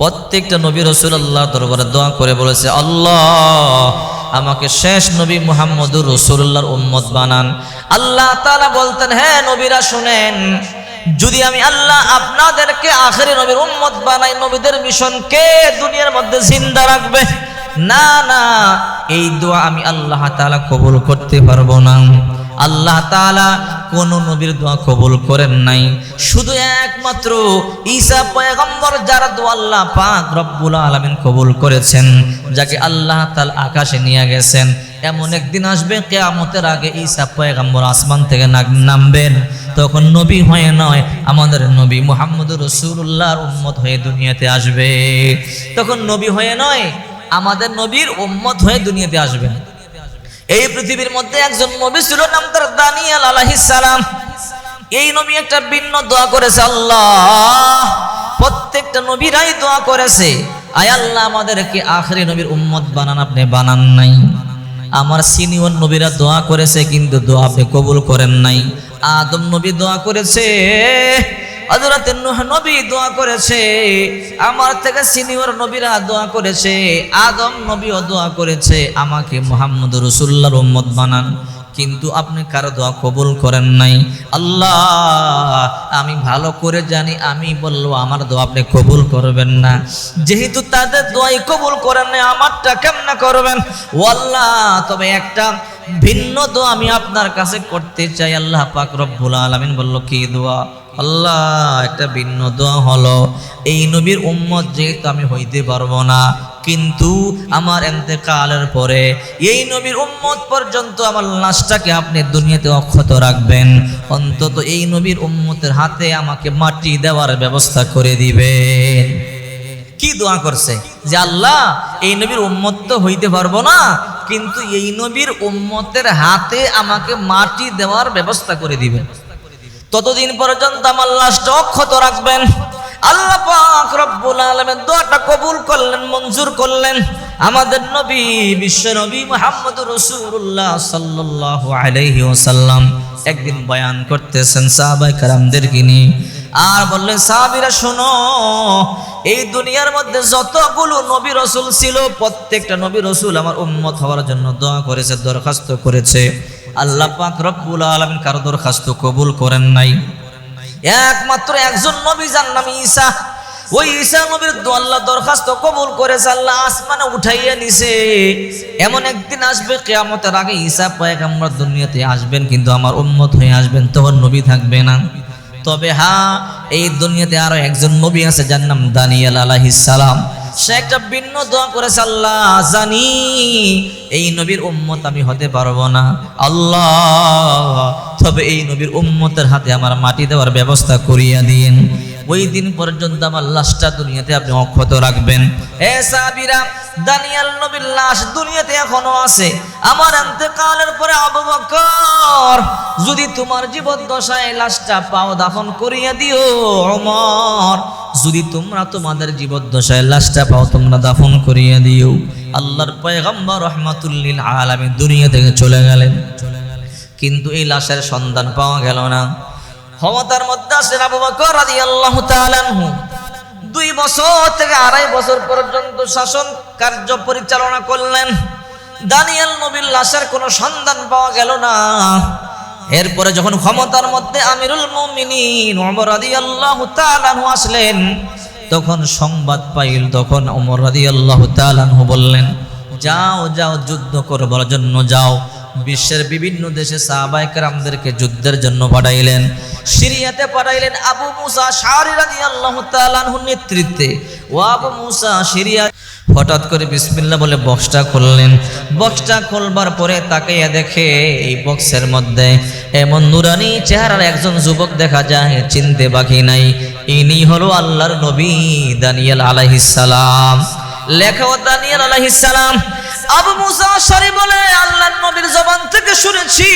প্রত্যেকটা নবী রসুল্লাহ দরবারে দোয়া করে বলেছে, আল্লাহ, আমাকে শেষ নবী মুহাম্মদুর রসুল্লাহর উম্মত বানান। আল্লাহ তাআলা বলতেন হ্যাঁ নবীরা, শুনেন, যদি আমি আল্লাহ আপনাদেরকে আখেরি নবীর উম্মত বানাই, নবীদের মিশন কে দুনিয়ার মধ্যে জিন্দা রাখবে? না না, এই দোয়া আমি আল্লাহ তাআলা কবুল করতে পারব না। আল্লাহ তাআলা কোন নবীর দোয়া কবুল করেন নাই। শুধু একমাত্র ঈসা পয়গম্বর যারা দোয়া আল্লাহ পাক রব্বুল আলামিন কবুল করেছেন, যাকে আল্লাহ তাআলা আকাশে নিয়ে গেছেন। এমন একদিন আসবে, কেয়ামতের আগে ঈসা পয়গম্বর আসমান থেকে নামবেন। তখন নবী হয়ে নয়, আমাদের নবী মুহাম্মদ রসুল্লাহর উম্মত হয়ে দুনিয়াতে আসবে। তখন নবী হয়ে নয়, আমাদের নবীর উম্মত হয়ে দুনিয়াতে আসবেন এই পৃথিবীর মধ্যে একজন নবী ছিল, নাম তার দানিয়াল সালাম। এই নবী একটা ভিন্ন দোয়া করেছে, আল্লাহ। প্রত্যেকটা নবীরাই দোয়া করেছে, আয় আল্লাহ, আমাদেরকে আখরি নবীর উম্মত বানান, আপনি বানান নাই। আমার সিনিয়র নবীরা দোয়া করেছে, কিন্তু দোয়া আপনি কবুল করেন নাই। আদম নবী দোয়া করেছে হযরতে নূহ নবী দোয়া করেছে, আমার থেকে সিনিয়র নবীরা দোয়া করেছে, আদম নবীও দোয়া করেছে, আমাকে মুহাম্মদ রাসূলুল্লাহর উম্মত বানান। কিন্তু আপনি কারও দোয়া কবুল করেন নাই। আল্লাহ, আমি ভালো করে জানি, আমি বলল আমার দোয়া আপনি কবুল করবেন না। যেহেতু তাদের দোয়াই কবুল করেন না আমারটা কেমনে করবেন? ও তবে একটা ভিন্ন দোয়া আমি আপনার কাছে করতে চাই। আল্লাহ পাক রব্বুল আলামিন বলল, কি দোয়া? আল্লাহ, একটা ভিন্ন দোয়া হলো। এই নবীর উম্মত যেহেতু আমি হইতে পারব না, কিন্তু আমার এতেকালের পরে এই নবীর উম্মত পর্যন্ত আমার লাশটাকে আপনি দুনিয়াতে অক্ষত রাখবেন। অন্তত এই নবীর উম্মতের হাতে আমাকে মাটি দেওয়ার ব্যবস্থা করে দিবেন। কি দোয়া করছে? যে আল্লাহ, এই নবীর উম্মত তো হইতে পারব না, কিন্তু এই নবীর উম্মতের হাতে আমাকে মাটি দেওয়ার ব্যবস্থা করে দিবেন। ততদিন পর্যন্ত আমার লাশটা অক্ষত রাখবেন। আল্লাহ পাক রব্বুল আলামিন দোয়াটা কবুল করলেন, মঞ্জুর করলেন। আমাদের নবী, বিশ্ব নবী মুহাম্মদুর রাসূলুল্লাহ সাল্লাল্লাহু আলাইহি ওয়াসাল্লাম একদিন বয়ান করতেছেন সাহাবায়ে কারামদেরকে নিয়ে। আর বললেন, সাহাবীরা, শোনো, এই দুনিয়ার মধ্যে যতগুলো নবী রসুল ছিল, প্রত্যেকটা নবী রসুল আমার উম্মত হওয়ার জন্য দোয়া করেছে, দরখাস্ত করেছে। আল্লাহ পাক রব্বুল আলমিন কারও দরখাস্ত কবুল করেন নাই। একমাত্র একজন নবী যার নাম ঈসা। ওই ঈসা নবীর আল্লাহ দরখাস্ত কবুল করেছে, আল্লাহ আসমানে উঠাইয়া নিছে। এমন একদিন আসবে, কেয়ামতের আগে ঈসা আমরা দুনিয়াতে আসবেন, কিন্তু আমার উম্মত হয়ে আসবেন, তখন নবী থাকবে না। তবে হ্যাঁ এই দুনিয়াতে আরও একজন নবী আছে, যার নাম দানিয়াল সালাম। সে একটা ভিন্ন দোয়া করেছে, আল্লাহ, জানি এই নবীর উম্মত আমি হতে পারব না। আল্লাহ, তবে এই নবীর উম্মতের হাতে আমার মাটি দেওয়ার ব্যবস্থা করিয়া দিন। ওই দিন পর্যন্ত আমার লাশটা দুনিয়াতে আপনি অক্ষত রাখবেন। এ সাবিরা দানিয়াল নবীর লাশ দুনিয়াতে এখনও আছে। আমার অন্তকালের পরে আবু বকর, যদি তোমার জীবদ্দশায় লাশটা পাও দাফন করিয়া দিও, ওমর, যদি তোমরা তোমাদের জীবদ্দশায় লাশটা পাও, তোমরা দাফন করিয়া দিও। আল্লাহর পয়গম্বর রহমাতুল্লিল আলামিন দুনিয়া থেকে চলে গেলেন। কিন্তু এই লাশের সন্ধান পাওয়া গেল না। ক্ষমতার মধ্যে আসলেন আবু বকর রাদিয়াল্লাহু তাআলা আনহু। দুই বছর থেকে আড়াই বছর পর্যন্ত শাসন কার্য পরিচালনা করলেন। দানিয়াল নবীর লাশের কোনো সন্ধান পাওয়া গেল না। এরপরে যখন ক্ষমতার মধ্যে আমিরুল মুমিনিন ওমর রাদিয়াল্লাহু তাআলা আনহু আসলেন, তখন সংবাদ পাইল, তখন ওমর রাদিয়াল্লাহু তাআলা আনহু বললেন, যাও যাও, যুদ্ধ করবার জন্য যাও। বিশ্বের বিভিন্ন দেশে সাহাবাইকারদের যুদ্ধের জন্য পাঠাইলেন। সিরিয়াতে পাঠাইলেন আবু মুসা শাহরি রাদিয়াল্লাহু নেতৃত্বে। ও আবু মুসা সিরিয়া হঠাৎ করে বিসমিল্লাহ বলে বক্সটা খুললেন। বক্সটা খুলবার পরে তাকে দেখে এই বক্সের মধ্যে এমন নুরানি চেহারার একজন যুবক দেখা যায়, চিনতে বাকি নাই। ইনি হলো আল্লাহর নবী দানিয়াল আলাইহিস সালাম। লেখাও দানিয়াল আলাইহিস সালাম। আবু মুসা আশারি বলে, আল্লাহর নবীর জবান থেকে শুনেছি।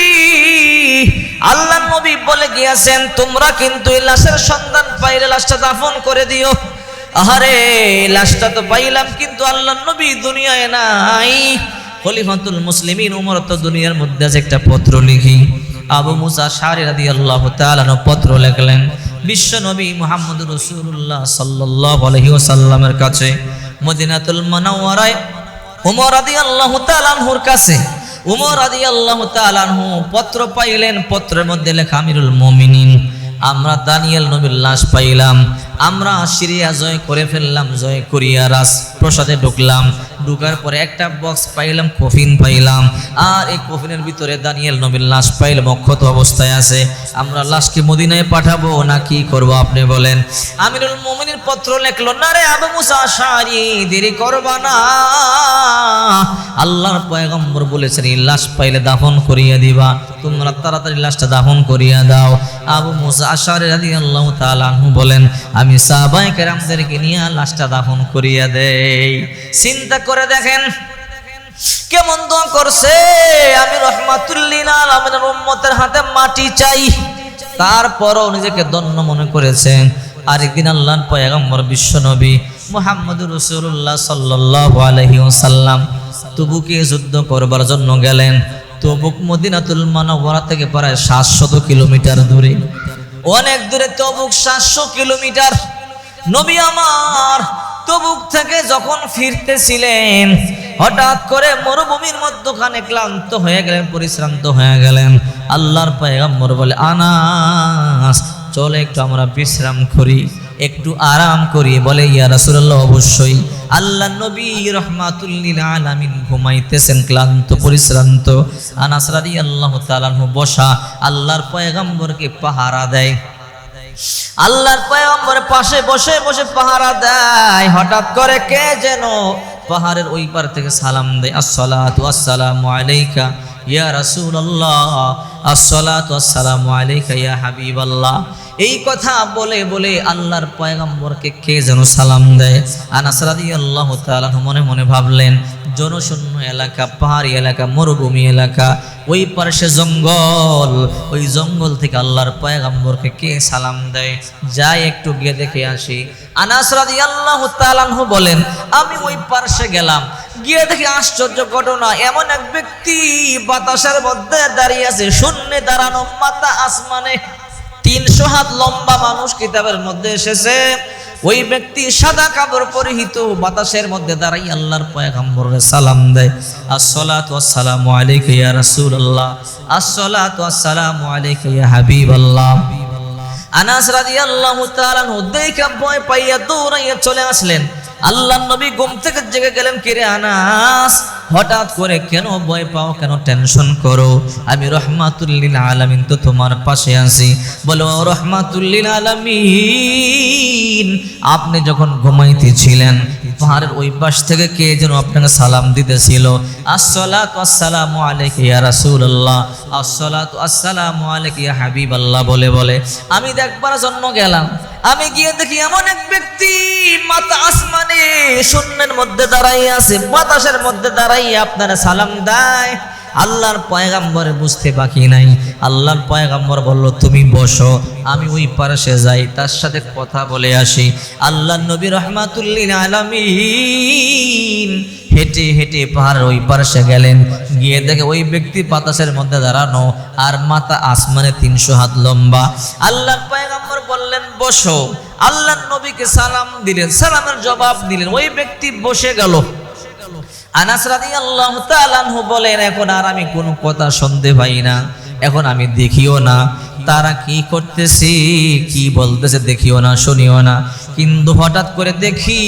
আল্লাহর নবী বলে গিয়েছেন, তোমরা কিন্তু এই লাশের সন্ধান পাইলে লাশটা দাফন করে দিও। আহারে, লাশটা তো পাইলাম, কিন্তু আল্লাহর নবী দুনিয়ায় নাই। খলিফাতুল মুসলিমিন উমর তো দুনিয়ার মধ্যে আছে একটা পত্র লিখি। আবু মুসা শারি রাদিয়াল্লাহু তাআলা পত্র লেখলেন, বিশ্ব নবী মোহাম্মদ রসুল্লাহ সাল্লাহ আলহি ওসাল্লামের কাছে মদিনাতুল মানাওয়ারায় উমর আদি আল্লাহ তালানহুর কাছে, উমর আদি আল্লাহ তালানহু পত্র পাইলেন। পত্রের মধ্যে লেখা, আমিরুল মমিনিন আমরা দানিয়াল নবীর লাশ পাইলাম। আমরা সিরিয়া জয় করে ফেললাম, জয় করিয়া রাস প্রসাদে ঢুকলাম। ঢুকার পরে একটা বক্স পাইলাম, কফিন পাইলাম। আর এই কফিনের ভিতরে দানিয়েল নবীর লাশ পাইলাম অক্ষত অবস্থায় আছে। আমরা লাশকে মদিনায় পাঠাবো না কি করব আপনি বলেন। আমিরুল মোমিনের পত্র লেখলো, না রে আবু মুসা, সারি দেরি করবা না। আল্লাহর পয়গম্বর বলেছেন, এই লাশ পাইলে দাফন করিয়া দিবা। তোমরা তাড়াতাড়ি লাশটা দাফন করিয়া দাও। আবু মুসা আশারি তাআলা আনহু বলেন আমি সাহাবায়ে কেরামদেরকে নিয়ে লাশটা দাফন করিয়া দেই। চিন্তা করে দেখেন, কেমন দোয়া করছে? আমি রহমাতুল্লিল আলমের উম্মতের হাতে মাটি চাই। তারপরও নিজেকে দন্য মনে করেছেন। আরেকদিন আল্লাহ পয়গম্বর বিশ্ব নবী মোহাম্মদ রসুল্লাহ সাল্লাহ আলহি ওসাল্লাম তবুকে যুদ্ধ করবার জন্য গেলেন। তবুক মদিনাতুল মানবরা থেকে প্রায় সাতশত কিলোমিটার দূরে। অনেক দূরে তবুক সাতশো কিলোমিটার। নবী আমার তবুক থেকে যখন ফিরতেছিলেন, হঠাৎ করে মরুভূমির মধ্যখানে ক্লান্ত হয়ে গেলেন, পরিশ্রান্ত হয়ে গেলেন। আল্লাহর পয়গম্বর বলে, আনাস, চলে একটু আমরা বিশ্রাম করি, একটু আরাম করি। বলে, ইয়া রাসূলুল্লাহ, অবশ্যই। আল্লাহ নবী রহমাতুল্লিল আলামিন ঘুমাইতেছেন, ক্লান্ত, পরিশ্রান্ত। আনাস রাদিয়াল্লাহু তাআলা বসা, আল্লাহর পয়গম্বরকে পাহারা দেয়। আল্লাহর পয়গম্বর পাশে বসে বসে পাহারা দেয়। হঠাৎ করে কে যেন পাহাড়ের ওই পার থেকে সালাম দেয়। আসসালাতু আসসালামু আলাইকা। ইয়া রাসূলুল্লাহ, আসসালাতু আসসালামু আলাইকা ইয়া হাবিবাল্লাহ। এই কথা বলে বলে আল্লাহর পয়গম্বরকে কে যেন সালাম দেয়? আনাস রাদিয়াল্লাহু তাআলা মনে মনে ভাবলেন, জনশূন্য এলাকা, পাহাড়ি এলাকা, মরুভূমি এলাকা, ওই পাশে জঙ্গল, ওই জঙ্গল থেকে আল্লাহর পয়গম্বরকে কে সালাম দেয়? যাই একটু গিয়ে দেখে আসি। আনাস রাদিয়াল্লাহু তাআলা বলেন, আমি ওই পার্শ্বে গেলাম। গিয়ে দেখি আশ্চর্য ঘটনা। এমন এক ব্যক্তি বাতাসের মধ্যে দাঁড়িয়ে আছে, শূন্যে দাঁড়ানো মাথা আসমানে। তিনশো হাত লম্বা মানুষ কিতাবের মধ্যে এসেছে। ওই ব্যক্তি সাদা কাপড় পরিহিত, বাতাসের মধ্যে দাঁড়াই আল্লাহর পয়গম্বরের সালাম দেয়। আসসালাতু আসসালামু আলাইকা ইয়া রাসূলুল্লাহ। আসসালাতু আসসালামু আলাইকা ইয়া হাবিবাল্লাহ। আনাস রাদিয়াল্লাহু তাআলা দেখা ভয় পাইয়া দৌড়াইয়া চলে আসলেন। আল্লাহ নবী ঘুম থেকে জেগে গেলেন, কিরে আনাস, হঠাৎ করে কেন ভয় পাও, কেন টেনশন করো? আমি রহমাতুল্লিল আলামিন তো তোমার পাশে আছি। বলো রহমাতুল্লিল আলামিন, আপনি যখন ঘুমাইতেছিলেন পাহাড়ের ওই পাশ থেকে কে যেন আপনাকে সালাম দিতেছিল? আসসালাতু আসসালামু আলাইকা ইয়া রাসূলুল্লাহ। আসসালাতু আসসালামু আলাইকা ইয়া হাবিবাল্লাহ, বলে বলে। আমি দেখবার জন্য গেলাম। আমি গিয়ে দেখি এমন এক ব্যক্তি মাথা আসমানে শূন্যের মধ্যে দাঁড়াইয়া আছে, বাতাসের মধ্যে দাঁড়াইয়া আপনারা সালাম দেয়। আল্লাহর পয়গাম্বরে বুঝতে বাকি নাই। আল্লাহর পয়গাম্বর বলল, তুমি বসো, আমি ওই পাশে যাই, তার সাথে কথা বলে আসি। আল্লাহ নবী রহমাতুল্লিন আলামিন হেঁটে হেঁটে পাহাড়ের ওই পাশে গেলেন। গিয়ে দেখে ওই ব্যক্তি বাতাসের মধ্যে দাঁড়ানো আর মাথা আসমানে তিনশো হাত লম্বা। আল্লাহর পয়গাম্বর বললেন, বসো। আল্লাহ নবীকে সালাম দিলেন, সালামের জবাব দিলেন। ওই ব্যক্তি বসে গেল। আনাস তাআলা আনহু বলেন, এখন আর আমি কোনো কথা শুনতে পাই না। এখন আমি দেখিও না। তারা কি করতেছে, কি বলতেছে দেখিও না, শুনিও না। কিন্তু হঠাৎ করে দেখি,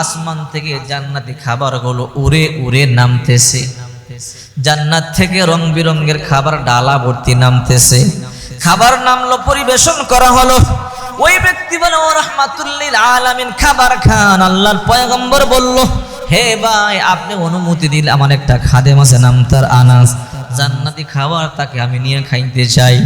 আসমান থেকে জান্নাতি খাবারগুলো উড়ে উড়ে নামতেছে। জান্নাত থেকে রং বিরঙ্গের খাবার ডালা ভর্তি নামতেছে। খাবার নামলো, পরিবেশন করা হলো। ওই ব্যক্তি বলে, ও রহমাতুল্লিল আলামিন, খাবার খান। আল্লাহর পয়গম্বর বলল, হে ভাই, আপনি অনুমতি দিলে আমার একটা খাদেম আছে, নাম তার আনাস। জান্নাতি খাবার তাকে আমি নিয়ে খাইতে চাই।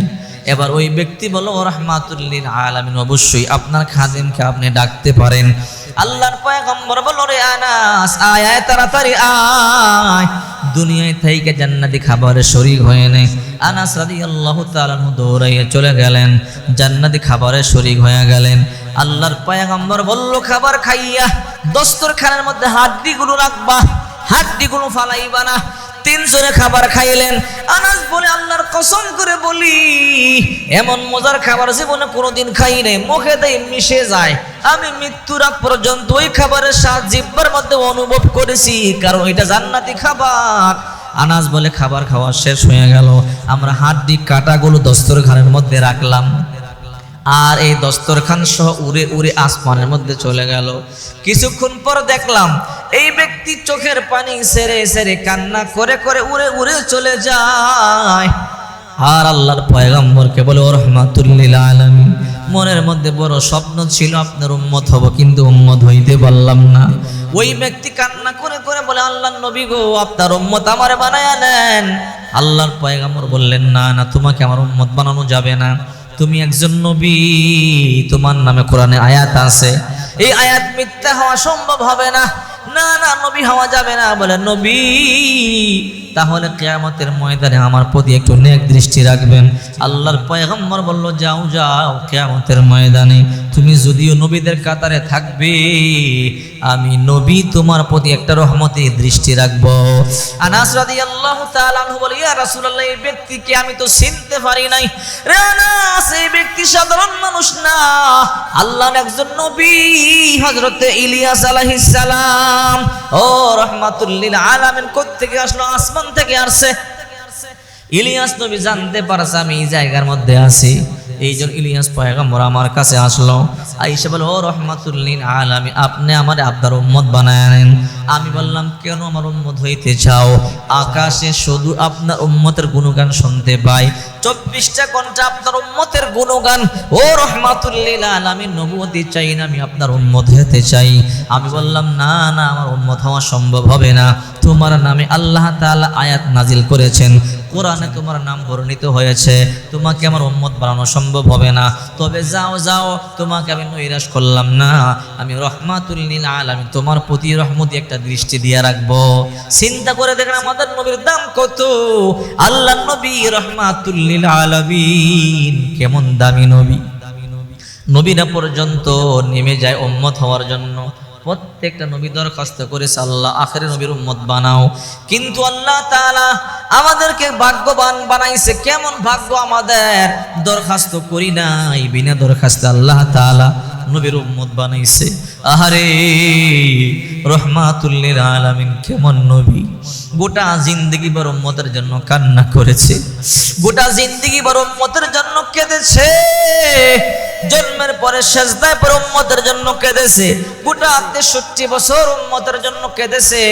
এবার ওই ব্যক্তি বলো রহমাতুল্লিল আলামিন, অবশ্যই আপনার খাদেমকে আপনি ডাকতে পারেন। আল্লাহর পয়গম্বর বলো রে আনাস, আয় আয়, তাড়াতাড়ি আয়। দুনিয়ায় থেকে জান্নাতি খাবারের শরীর হয়ে নে। আনাস রাদিয়াল্লাহু তাআলা দৌড়াইয়ে চলে গেলেন। জান্নাতি খাবারের শরীর হয়ে গেলেন। আল্লাহর পয়গম্বর বলল, খাবার খাইয়া দস্তরখানের মধ্যে হাড্ডিগুলো রাখবা, হাড্ডিগুলো ফালাইবা না। তিনজনে খাবার খাইলেন। আনাস বলে, আল্লাহর কসম করে বলি, এমন মজার খাবার জীবনে কোনোদিন খাই নাই। মুখে দেয় মিশে যায়। আমি মৃত্যুর পর্যন্ত ওই খাবারের স্বাদ জিব্বার মধ্যে অনুভব করেছি, কারণ এটা জান্নাতি খাবার। আনাজ বলে, খাবার খাওয়া শেষ হয়ে গেল। আমরা হাড্ডি কাটাগুলো দস্তরখানের মধ্যে রাখলাম। আর এই দস্তরখান সহ উড়ে উড়ে আসমানের মধ্যে চলে গেল। কিছুক্ষণ পর দেখলাম এই ব্যক্তি চোখের পানি সেরে সেরে কান্না করে করে উড়ে উড়ে চলে যায়। আর আল্লাহর পয়গম্বরকে বলে, ও রহমাতুল্লিল আলামিন, মনের মধ্যে বড় স্বপ্ন ছিল আপনার উম্মত হব, কিন্তু উম্মত হইতে পারলাম না। ওই ব্যক্তি কান্না করে করে বলে, আল্লাহ নবী গো, আপনার উম্মত আমার বানায়া নেন। আল্লাহর পয়গম্বর বললেন, না না, তোমাকে আমার উম্মত বানানো যাবে না। তুমি একজন নবী, তোমার নামে কোরআনে আয়াত আছে। এই আয়াত মিথ্যা হওয়া সম্ভব হবে না। না না, নবী হওয়া যাবে না। বলে, নবী, তাহলে কেয়ামতের ময়দানে আমার প্রতি একটু নেক দৃষ্টি রাখবেন। আল্লাহর পয়গম্বর বলল, যাও যাও, কেয়ামতের ময়দানে তুমি যদিও নবীদের কাতারে থাকবে, আমি নবী তোমার প্রতি একটা রহমতে দৃষ্টি রাখব। আনাস রাদিয়াল্লাহু তাআলা আনহু বলে, ইয়া রাসূলুল্লাহ, এই ব্যক্তিকে আমি তো চিনতে পারি নাই। রে আনাস, এই ব্যক্তি সাধারণ মানুষ না। আল্লাহর একজন নবী, হযরতে ইলিয়াস আলাইহিস সালাম। ও রাহমাতুল্লিল আলামিন কোথা থেকে আসলো? আসমান থেকে আসছে। ইলিয়াস নবী, জানতে পারছে আমি এই জায়গার মধ্যে আছি। এই জন্য ইলিয়াস পয়গম্বর আমার কাছে আসলো। আইসা বলে, ও রহমাতুল্লিন আলামি আপনি আমার আপনার উম্মত বানায় নেন। আমি বললাম, কেন আমার উম্মত হইতে চাও? আকাশে শুধু আপনার উম্মতের গুণগান শুনতে পাই। চব্বিশটা ঘণ্টা আপনার উম্মতের গুণগান। ও রহমাতুল্লিল আলামি নবুয়তি চাই না আমি আপনার উম্মত হতে চাই। আমি বললাম, না না, আমার উম্মত হওয়া সম্ভব হবে না। তোমার নামে আল্লাহ তাআলা আয়াত নাজিল করেছেন। কোরআনে তোমার নাম বর্ণিত হয়েছে। তোমাকে আমার উম্মত বানানো সম্ভব হবে না। তবে যাও যাও, তোমাকে আমি নৈরাশ করলাম না। আমি রহমাতুল রহমাতুল্লিল আলামি তোমার প্রতি রহমতি একটা দৃষ্টি দিয়ে রাখব। চিন্তা করে দেখেন আমাদের নবীর দাম কত? আল্লাহ নবী রহমাতুল্লিল আলামিন কেমন দামি নবী? নবীরা পর্যন্ত নেমে যায় উম্মত হওয়ার জন্য। প্রত্যেকটা নবী দরখাস্ত করেছে, আল্লাহ আখেরে নবীর উম্মত বানাও। কিন্তু আল্লাহ তাআলা আমাদেরকে ভাগ্যবান বানাইছে, কেমন ভাগ্য আমাদের? দরখাস্ত করি নাই, বিনা দরখাস্ত আল্লাহ তাআলা নবীর উম্মত বানাইছে। আহারে, রহমাতুল্লিল আলামিন কেমন নবী। গোটা জিন্দগি বড় উম্মতের জন্য কান্না করেছে। গোটা জিন্দগি বড় উম্মতের জন্য কেঁদেছে। জন্মের পরে শেষদায় পর উম্মতের জন্য কেঁদেছে। গোটা তেষট্টি বছর উম্মতের জন্য কেঁদেছে।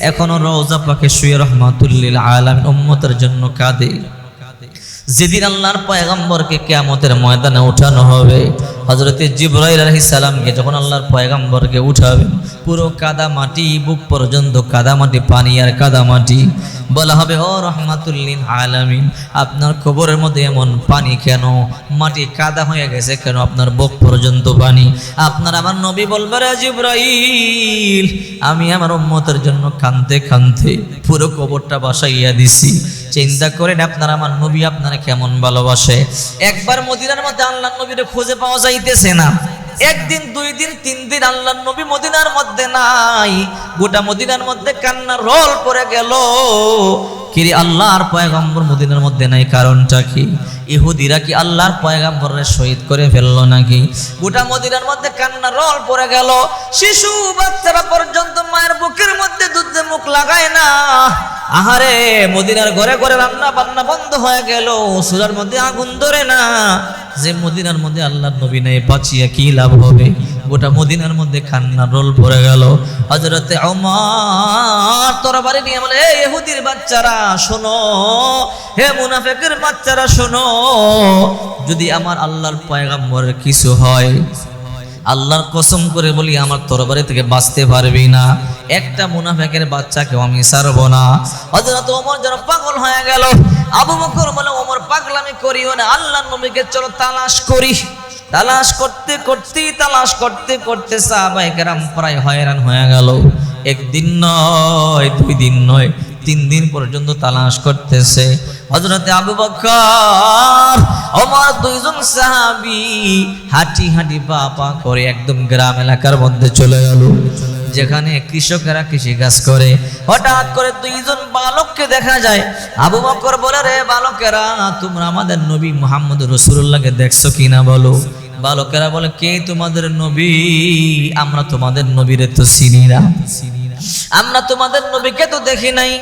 এখনও রওজা পাকে শুয়ে রহমাতুল্লিল আলামিন উম্মতের জন্য কাঁদে। যেদিন আল্লাহর পয়গম্বরকে কেয়ামতের ময়দানে উঠানো হবে হজরতে জিব্রাইল আলহিস সালামকে যখন আল্লাহর পয়গাম্বরকে উঠাবেন পুরো কাদা মাটি বুক পর্যন্ত কাদা মাটি পানি আর কাদা মাটি বলা হবে, ও রহমাতুল্লিন আলামিন, আপনার কবরের মধ্যে এমন পানি কেন? মাটি কাদা হয়ে গেছে কেন? আপনার বুক পর্যন্ত পানি। আপনার আমার নবী বলবে জিব্রাইল, আমি আমার উম্মতের জন্য কানতে কানতে পুরো কবরটা বাসাইয়া দিছি। চিন্তা করেন আপনার আমার নবী আপনারা কেমন ভালোবাসে? একবার মদিনার মধ্যে আল্লাহ নবীরে খুঁজে পাওয়া যাইতেছে না। একদিন দুই দিন তিন দিন আল্লাহ নবী মদিনার মধ্যে নাই। গোটা মদিনার মধ্যে কান্না, রোল পরে গেল। কিরে আল্লাহর পয়গম্বর মদিনার মধ্যে নাই, কারণটা কি? ইহুদিরা কি আল্লাহর পয়গম্বরের শহীদ করে ফেলল নাকি? গোটা মদিনার মধ্যে কান্না রল পড়ে গেল। শিশু বাচ্চারা পর্যন্ত মায়ের বুকের মধ্যে দুধে মুখ লাগায় না। আহারে, মদিনার ঘরে ঘরে রান্না বান্না বন্ধ হয়ে গেল। সুরার মধ্যে আগুন ধরে না। যে মদিনার মধ্যে আল্লাহর নবী নেই কি লাভ হবে? গোটা মদিনার মধ্যে কান্না রোল পড়ে গেল। হজরতে আমার তরবারি নিয়ে বলে এই ইহুদির বাচ্চারা, শোনো। হে মুনাফেকের বাচ্চারা, শোনো। যদি আমার আল্লাহর পয়গাম্বরের কিছু হয়, আল্লাহর কসম করে বলি, আমার তরবারি থেকে বাঁচতে পারবি না। একটা মুনাফেকের বাচ্চাকেও আমি ছাড়ব না। হযরত ওমর যেন পাগল হয়ে গেল। আবু বকর বলে, ওমর, পাগলামি করিও না। আল্লাহর নবীকে চলো তালাশ করি। তালাশ করতে করতেই, তালাশ করতে করতে কেরাম প্রায় হয়রান হয়ে গেল। একদিন নয়, দুই দিন নয় তিন দিন পর্যন্ত তালাশ করতেছে। হজরতে আবু বকর আমার দুইজন সাহাবি হাঁটি হাঁটি পা পা করে একদম গ্রাম এলাকার মধ্যে চলে গেল, যেখানে কৃষকেরা কৃষি কাজ করে। হঠাৎ করে দুইজন বালককে দেখা যায়। আবু বকর বলে, রে বালকেরা, তোমরা আমাদের নবী মোহাম্মদ রসুল্লাহকে দেখছ কিনা বলো? বালকেরা বলে, কে তোমাদের নবী? আমরা তোমাদের নবীরে তো চিনি না। আমরা তোমাদের নবীকে তো দেখি নাই।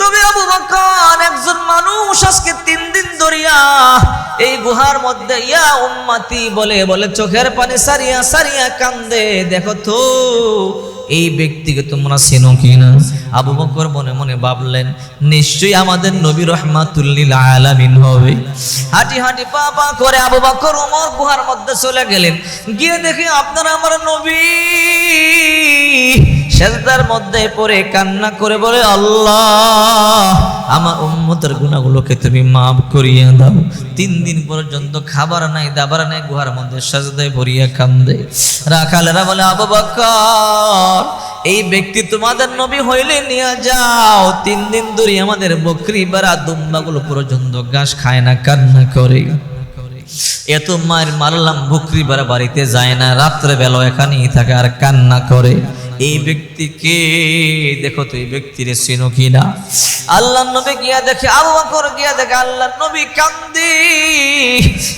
তবে আবু বকর একজন মানুষ আজকে তিন দিন ধরিয়া এই গুহার মধ্যে, ইয়া উম্মাতি বলে বলে চোখের পানি সারিয়া সারিয়া কান্দে। দেখো তো এই ব্যক্তিকে তোমরা চেনো কিনা? আবু বকর মনে মনে ভাবলেন, নিশ্চয়ই আমাদের নবী রহমাতুল্লিল আলামিন হবে। হাঁটি হাঁটি পা পা করে আবু বকর ওমর গুহার মধ্যে চলে গেলেন। গিয়ে দেখি আপনারা আমার নবী। সেজদার মধ্যে পড়ে কান্না করে বলে, আল্লাহ আমার উম্মতের গুণাগুলোকে তুমি মাফ করিয়ে দাও। তিন দিন পর্যন্ত খাবার নাই, দাবার নাই, গুহার মধ্যে সাজদায় ভরিয়া কান্দে। রাখালেরা বলে, আবু বকর, এই ব্যক্তি তোমাদের নবী হইলে নিয়ে যাও। তিন দিন ধরে আমাদের বকরি বেড়া দুম্বাগুলো পর্যন্ত ঘাস খায় না, কান্না করে। এত মায়ের মারলাম, বকরি বেড়া বাড়িতে যায় না। রাত্রে বেলা এখানেই থাকে আর কান্না করে। এই ব্যক্তিকে দেখো তো এই ব্যক্তির চিনো কিনা আল্লাহ নবী গিয়া দেখে আবু বকর গিয়া দেখে আল্লাহ নবী কান্দি।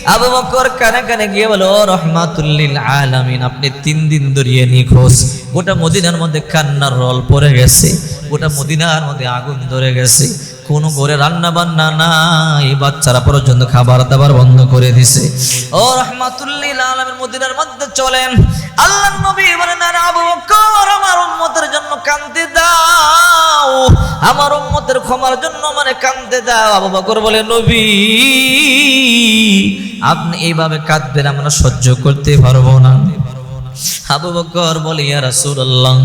আবু বকর কানে কানে গিয়ে বলো "ও রহমাতুল্লিল আলামিন আপনি তিন দিন ধরিয়ে নিখোঁজ। গোটা মদিনার মধ্যে কান্নার রল পড়ে গেছে গোটা মদিনার মধ্যে আগুন ধরে গেছে। কোনো ঘরে রান্না বান্না নাই, বাচ্চারা পর্যন্ত খাবার দাবার বন্ধ করে দিছে। ও রহমাতুল্লিল আলামিন, মদিনার মধ্যে চলেন। আল্লাহ নবী বলেন, আরে আবু বকর, আমার উম্মতের জন্য কান্দে দাও। আমার উম্মতের ক্ষমার জন্য মানে কান্দে দাও। আবু বকর বলে, নবী, আপনি এইভাবে কাঁদবেন, আমরা সহ্য করতে পারব না। আবু বকর বলে, ইয়া রাসূলুল্লাহ,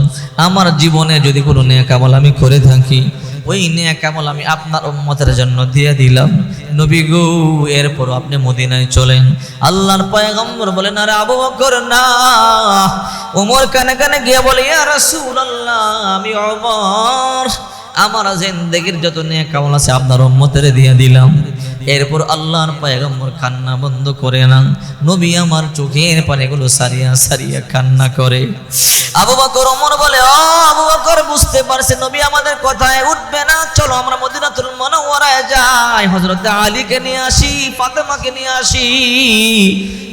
আমার জীবনে যদি কোনো নেক আমল আমি করে থাকি ওই নেয়া কেমন আমি আপনার উম্মতের জন্য দিয়ে দিলাম। নবী গো এরপর আপনি মদিনায় চলেন। আল্লাহর পয়গম্বর বলেন, আরে আবু বকর, না। ওমর কানে কানে গিয়ে বলে, ইয়া রাসূলুল্লাহ, আমি ওমর আমার জিন্দেগির যত নেয়া কেমন আছে আপনার উম্মতের দিয়ে দিলাম। এরপর আল্লাহর পয়গম্বর কান্না বন্ধ করে না নবী আমার চোখের পানিগুলো সারিয়া সারিয়া কান্না করে। আবু বকর, ওমর বলে, ও আবু বকর, বুঝতে পারছে নবী আমাদের কথায় উঠবে না। চলো আমরা মদিনাতুল মুনাওয়ারায় যাই। হযরত আলীকে নিয়ে আসি, ফাতেমাকে নিয়ে আসি,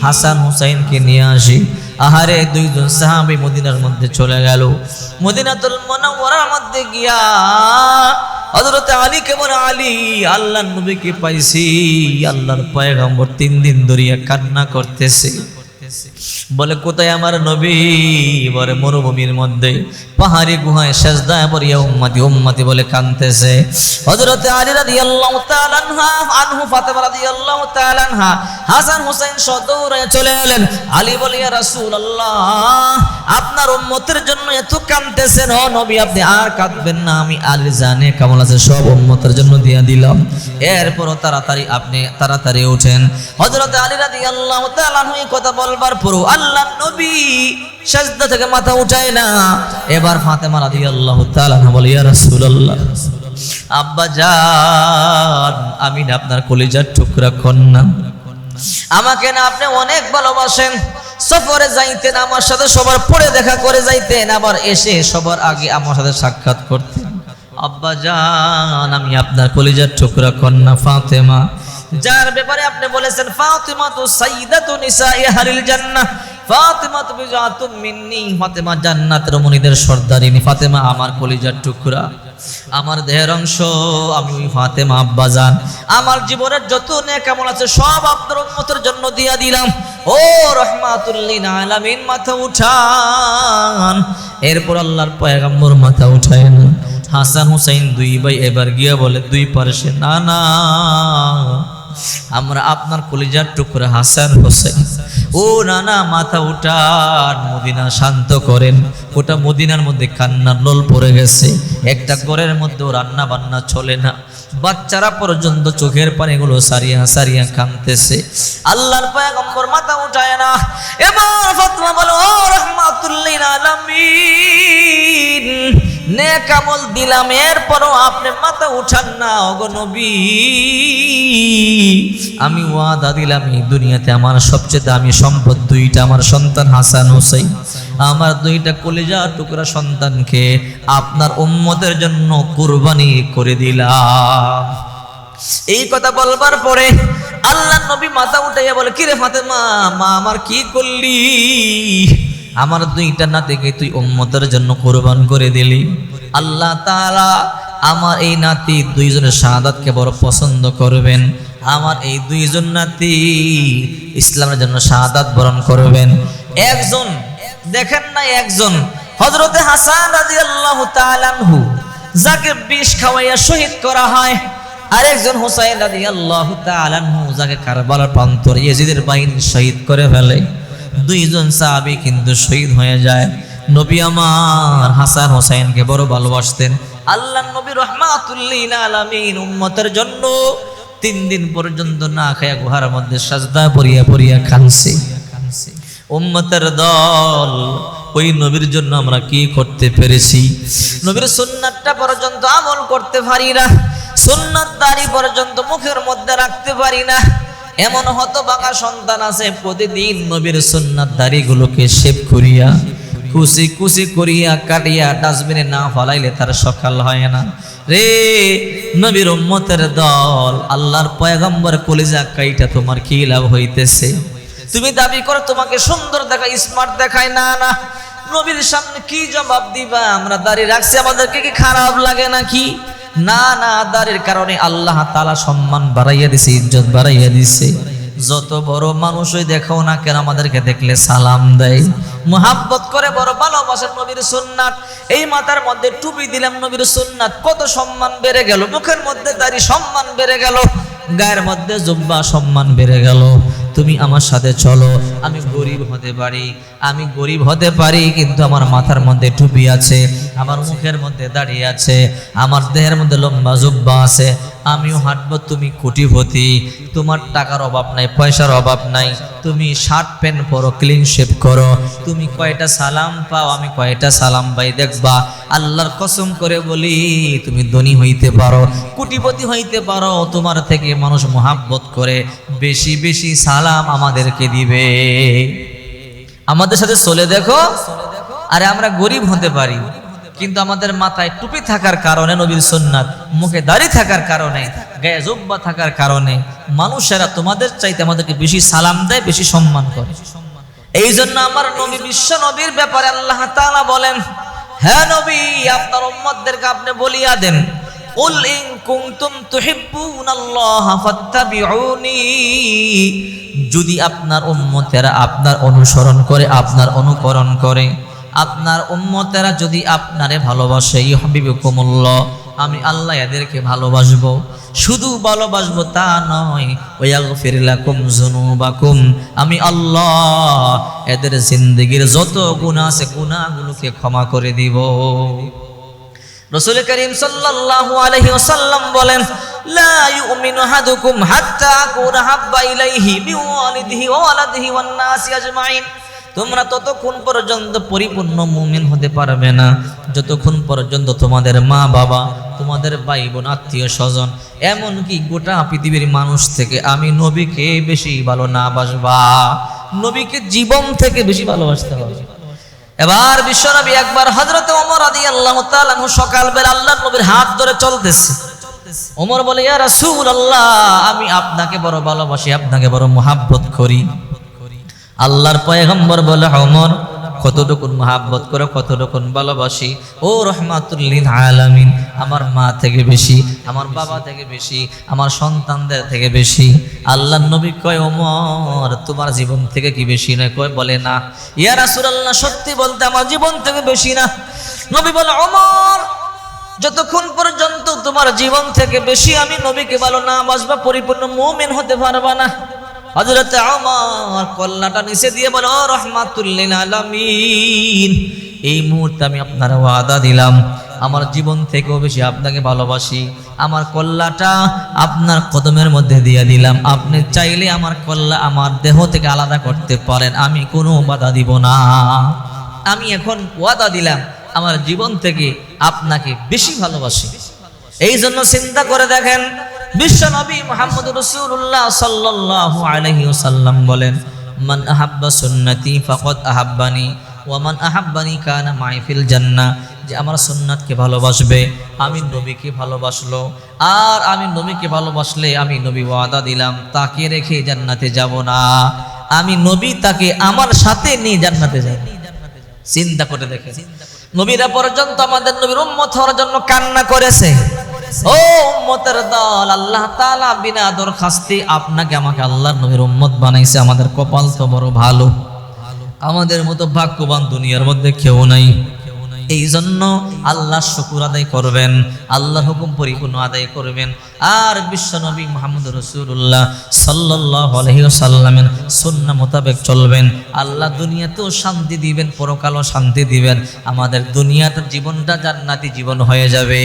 হাসান হুসাইনকে নিয়ে আসি। আহারে দুইজন সাহাবি মদিনার মধ্যে চলে গেল। মদিনাতুল মুনাওয়ারার মধ্যে গিয়া হজরতে আলী কেমন আলী আল্লাহ নবীকে পাইছি, আল্লাহর পয়গম্বর তিন দিন ধরিয়া কান্না করতেছে। বলে, কোথায় আমার নবী? বলে, মরুভূমির মধ্যে। পাহাড়ি গুহায় সেজদায় পড়িয়া উম্মতি উম্মতি বলে কানতেছে হযরতে আলী রাদিয়াল্লাহু তাআলা আনহা, আনহু ফাতেমা রাদিয়াল্লাহু তাআলা আনহা, হাসান হুসাইন সদৌরে চলে এলেন। আলী বলে, ইয়া রাসূলুল্লাহ, আপনার উম্মতের জন্য এত কানতেছেন ও নবী, আপনি আর কাঁদবেন না। আমি আলী জানে কেমন আছে, সব উম্মতের জন্য দিয়ে দিলাম। এরপরও তাড়াতাড়ি আপনি তাড়াতাড়ি ওঠেন হযরতে আলী রাদিয়াল্লাহু তাআলা আনহু এই বলবার পরও আল্লাহ নবী সাজদা থেকে মাথা উঠায় না। এবার ফাতেমা রাদিয়াল্লাহু তাআলা বলে, ইয়া রাসূলুল্লাহ, আব্বা জান, আমি না আপনার কলিজার টুকরা কন্যা। আমাকে না আপনি অনেক ভালোবাসেন। সফরে যাইতেন আমার সাথে, সবার পরে দেখা করে যাইতেন, আবার এসে সবার আগে আমার সাথে সাক্ষাৎ করতেন। আব্বা জান, আমি আপনার কলিজার টুকরা কন্যা ফাতেমা। যার ব্যাপারে আপনি বলেছেন ফাতেমা তো সাইদাতু নিসাই আহলিল জান্নাহ। ফাতেমা তো বিজাতুম মিন্নি, ফাতেমা জান্নাতের মনিদের সর্দারিনী। ফাতেমা আমার কলিজার টুকরা, আমার দেহের অংশ, আমি ফাতেমা আব্বা জান আমার জীবনের যত নেক আমল আছে, সব আপনার উম্মতের জন্য দিয়া দিলাম। ও রহমাতুল্লিন আলামিন, মাথা উঠান। এরপর আল্লাহর পয়গাম্বর মাথা উঠায় না হাসান হুসাইন দুই ভাই এবার গিয়া বলে, দুই পার্শ্বে, না না। আমরা আপনার কলিজার টুকরে হাসান হোসেন। ও নানা, মাথা উঠান, মদিনা শান্ত করেন। ওটা মদিনার মধ্যে কান্নার লোল পড়ে গেছে। একটা ঘরের মধ্যে রান্না বান্না চলে না। বাচ্চারা পর্যন্ত চোখের পানিগুলো সারিয়া সারিয়া কাঁদতেছে। আল্লাহর পয়গম্বর মাথা উঠায় না। এবার ফাতমা বলো, ও রহমাতুল্লিল আলামিন। নেক আমল দিলাম, এরপরও আপনি মাথা উঠান না। ওগো নবী, আমি ওয়াদা দিলাম এই দুনিয়াতে আমার সবচেয়ে দামি সম্পদ দুইটা, আমার সন্তান হাসান হোসেন আমার দুইটা কলিজা টুকরা সন্তানকে আপনার উম্মতের জন্য কুরবানি করে দিলাম। এই কথা বলবার পরে আল্লাহ নবী মাথা উঠাইয়া বলে, কিরে ফাতেমা, মা, আমার কি করলি? আমার দুইটা নাতিকে তুই উম্মতের জন্য কোরবান করে দিলি। আল্লাহ তাআলা আমার এই নাতি দুইজনের শাহাদাতকে বড় পছন্দ করবেন। আমার এই দুইজন নাতি ইসলামের জন্য শাহাদাত বরণ করবেন। একজন, দেখেন না একজন হজরতে হাসান রাদিয়াল্লাহু তাআলা আনহু, যাকে বিষ খাওয়াইয়া শহীদ করা হয়। আরেকজন হুসাইন রাদিয়াল্লাহু তাআলা আনহু, যাকে কারবালার প্রান্তর ইয়েজিদের বাহিনী শহীদ করে ফেলে। দুইজন সাহাবী কিন্তু শহীদ হয়ে যায়। নবী আমার হাসান হোসাইনকে বড় ভালোবাসতেন। আল্লাহ নবী রহমাতুল্লিল আলামিন উম্মতের জন্য তিন দিন পর্যন্ত না খায়া গুহার মধ্যে সাজদা পরিয়া পরিয়া কানছে উম্মতের দল, ওই নবীর জন্য আমরা কি করতে পেরেছি? নবীর সুন্নাতটা পর্যন্ত আমল করতে পারি না। সুন্নাত দাড়ি পর্যন্ত মুখের মধ্যে রাখতে পারি না। এমন হতবাকা সন্তান আছে, প্রতিদিন নবীর সুন্নাত দাড়িগুলোকে শেভ করিয়া, কুচি কুচি করিয়া কাটিয়া ডাস্টবিনে না ফলাইলে তার সকাল হয় না। রে নবীর উম্মতের দল, আল্লাহর পয়গম্বর কলিজা কাইটা তোমার কি লাভ হইতেছে? তুমি দাবি করো, তোমাকে সুন্দর দেখায় স্মার্ট দেখায়, না না। নবীর সামনে কি জবাব দিবা? আমরা দাঁড়িয়ে রাখছি, আমাদেরকে কি খারাপ লাগে নাকি? না না দাঁড়ির কারণে আল্লাহ তালা সম্মান বাড়াইয়া দিছে, ইজ্জত বাড়াইয়া দিছে। যত বড় মানুষই দেখো না কেন আমাদেরকে দেখলে সালাম দেয়। মোহাব্বত করে, বড় ভালোবাসেন নবীর সুন্নাত। এই মাথার মধ্যে টুপি দিলাম নবীর সুন্নাত। কত সম্মান বেড়ে গেল, মুখের মধ্যে দাড়ি সম্মান বেড়ে গেল, গায়ের মধ্যে জুব্বা সম্মান বেড়ে গেল। তুমি আমার সাথে চলো। আমি গরিব হতে পারি, আমি গরিব হতে পারি, কিন্তু আমার মাথার মধ্যে টুপি আছে, আমার মুখের মধ্যে দাঁড়িয়ে আছে, আমার দেহের মধ্যে লম্বা জুব্বা আছে। আমিও হাঁটবো, তুমি কোটিপতি তোমার টাকার অভাব নাই, পয়সার অভাব নাই। তুমি শার্ট প্যান্ট পরো ক্লিন শেপ করো। তুমি কয়টা সালাম পাও, আমি কয়টা সালাম পাই, দেখবা। আল্লাহর কসম করে বলি, তুমি ধনী হইতে পারো কোটিপতি হইতে পারো। তোমার থেকে মানুষ মোহাব্বত করে, বেশি বেশি সালাম আমাদেরকে দিবে। আমাদের সাথে চলে দেখো। আরে আমরা গরিব হতে পারি। কিন্তু আমাদের মাথায় টুপি থাকার কারণে নবীর সুন্নাত মুখে দাড়ি থাকার কারণে গায়ে জুব্বা থাকার কারণে মানুষেরা তোমাদের চাইতে আমাদেরকে বেশি সালাম দেয় বেশি সম্মান করে এই জন্য আমার নবী বিশ্ব নবীর ব্যাপারে আল্লাহ তাআলা বলেন হ্যাঁ নবী আপনার উম্মতদেরকে আপনি বলিয়া দেন قل إن كنتم تحبون الله فاتبعوني যদি আপনার উম্মতেরা আপনার অনুসরণ করে আপনার অনুকরণ করে আপনার উম্মতেরা যদি আপনারে ভালোবাসে ইহবিবকুমুল্লাহ আমি আল্লাহ এদেরকে ভালোবাসবো। শুধু ভালোবাসবো তা নয়, ওয়াগফির লাকুম যুনুবাকুম, আমি আল্লাহ এদের জিন্দেগীর যত গুনাহ আছে গুনাহগুলোকে ক্ষমা করে দিব। রসুল করিম সাল্লাল্লাহু আলাইহি ওয়াসাল্লাম বলেন, লা ইউমিনু আহাদুকুম হাত্তা আকুনা হাব্বা ইলাইহি বিওয়ালিদিহি ওয়া ওয়ালাদিহি ওয়ান নাসি আজমাইন। তোমরা ততক্ষণ পর্যন্ত পরিপূর্ণ মুমিন হতে পারবে না। যতক্ষণ পর্যন্ত তোমাদের মা বাবা, তোমাদের ভাই বোন আত্মীয় স্বজন, এমনকি গোটা পৃথিবীর মানুষ থেকে আমি নবীকে বেশি ভালো না বাসবা। নবীকে জীবন থেকে বেশি ভালোবাসতে হবে। এবার বিশ্বনবী একবার হজরত ওমর আদি আল্লাহ সকালবেলা আল্লাহ নবীর হাত ধরে চলতেছে। ওমর বলে, ইয়া রাসূল আল্লাহ আমি আপনাকে বড় ভালোবাসি, আপনাকে বড় মোহাব্বত করি। আল্লাহর পয়গম্বর বলে অমর কতটুকুন মহাব্বত করে, কতটুকুন ভালোবাসি? ও রহমাতুল্লিন আলামিন, আমার মা থেকে বেশি, আমার বাবা থেকে বেশি, আমার সন্তানদের থেকে বেশি। আল্লাহ নবী কয়, ওমর, তোমার জীবন থেকে কি বেশি নয়? কয়, বলে না। ইয়া রাসূলুল্লাহ, সত্যি বলতে আমার জীবন থেকে বেশি না। নবী বলে, ওমর, যতক্ষণ পর্যন্ত তোমার জীবন থেকে বেশি আমি নবীকে ভালো না বাসবা, পরিপূর্ণ মুমিন হতে পারবা না। হজরত আমার কল্লাটা নিচে দিয়ে বলো রহমাতুল্লিন আলামিন, এই মুহূর্তে আমি আপনার ওয়াদা দিলাম। আমার জীবন থেকেও বেশি আপনাকে ভালোবাসি। আমার কল্লাটা আপনার কদমের মধ্যে দিয়ে দিলাম। আপনি চাইলে আমার কল্লা আমার দেহ থেকে আলাদা করতে পারেন। আমি কোনো বাধা দিব না। আমি এখন ওয়াদা দিলাম, আমার জীবন থেকে আপনাকে বেশি ভালোবাসি। এই জন্য চিন্তা করে দেখেন, বিশ্ব নবী মোহাম্মদ রসুল্লাহ সাল্লাল্লাহু আলাইহি ওয়াসাল্লাম বলেন, মান আহাব্বা সুন্নতি ফকত আহাব্বানি ওয়ামান আহাব্বানি কানা মাইফিল জান্না যে আমার সুন্নাতকে ভালোবাসবে, আমি নবীকে ভালোবাসলো, আর আমি নবীকে ভালোবাসলে আমি নবী ওয়াদা দিলাম, তাকে রেখে জান্নাতে যাব না। আমি নবী তাকে আমার সাথে নিয়ে জান্নাতে যাব। চিন্তা করে দেখে নবীরা পর্যন্ত আমাদের নবীর উম্মত হওয়ার জন্য কান্না করেছে। আল্লাহ আমাদের কপাল তো বড় ভালো। আমাদের মতো ভাগ্যবান দুনিয়ার মধ্যে কেউ নাই। এই জন্য আল্লাহ শুকুর আদায় করবেন, আল্লাহর হুকুম পরিপূর্ণ আদায় করবেন। আর বিশ্বনবী মোহাম্মদ রসুল্লাহ সাল্লাহ আলহিসাল্লামের সন্না মোতাবেক চলবেন। আল্লাহ দুনিয়াতেও শান্তি দিবেন, পরকালও শান্তি দিবেন। আমাদের দুনিয়াতে জীবনটা জান্নাতি জীবন হয়ে যাবে।